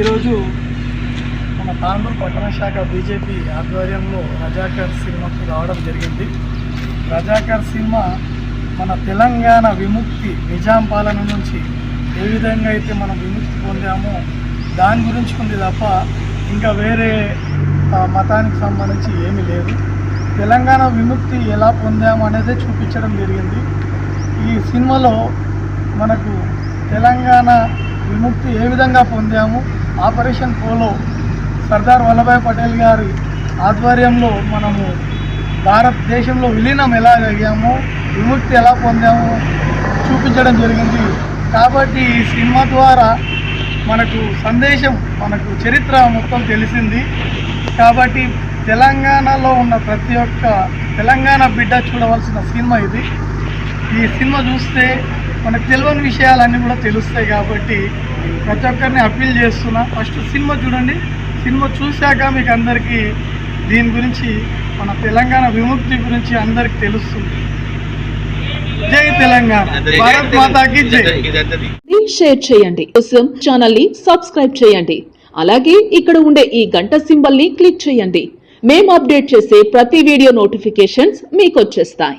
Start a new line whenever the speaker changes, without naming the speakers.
ఈరోజు మన తాండూరు పట్టణ శాఖ బీజేపీ ఆధ్వర్యంలో రజాకర్ సినిమాకు రావడం జరిగింది. రజాకర్ సినిమా మన తెలంగాణ విముక్తి నిజాం పాలన నుంచి ఏ విధంగా అయితే మనం విముక్తి పొందామో దాని గురించి ఉంది తప్ప ఇంకా వేరే మతానికి సంబంధించి ఏమీ లేదు. తెలంగాణ విముక్తి ఎలా పొందాము అనేది చూపించడం జరిగింది. ఈ సినిమాలో మనకు తెలంగాణ విముక్తి ఏ విధంగా పొందాము ఆపరేషన్ పోలో సర్దార్ వల్లభాయ్ పటేల్ గారి ఆధ్వర్యంలో మనము భారతదేశంలో విలీనం ఎలా అయ్యాము విముక్తి ఎలా పొందామో చూపించడం జరిగింది. కాబట్టి ఈ సినిమా ద్వారా మనకు సందేశం మనకు చరిత్ర మొత్తం తెలిసింది. కాబట్టి తెలంగాణలో ఉన్న ప్రతి ఒక్క తెలంగాణ బిడ్డ చూడవలసిన సినిమా ఇది. ఈ సినిమా చూస్తే మనకు తెలియని విషయాలన్నీ కూడా తెలుస్తాయి కాబట్టి ప్రతి ఒక్కరిని అప్పీల్ చేస్తున్నా. ఫస్ట్ సినిమా చూడండి. సినిమా చూశాక మీకు అందరికీ దీని గురించి మన తెలంగాణ విముక్తి గురించి అందరికి తెలుస్తుంది. జై తెలంగాణ. భారత్ మాతాకి జై.
షేర్ చేయండి. కోసం ఛానల్ని సబ్స్క్రైబ్ చేయండి. అలాగే ఇక్కడ ఉండే ఈ గంట సింబల్ని క్లిక్ చేయండి. మేము అప్డేట్ చేసే ప్రతి వీడియో నోటిఫికేషన్స్ మీకు వచ్చేస్తాయి.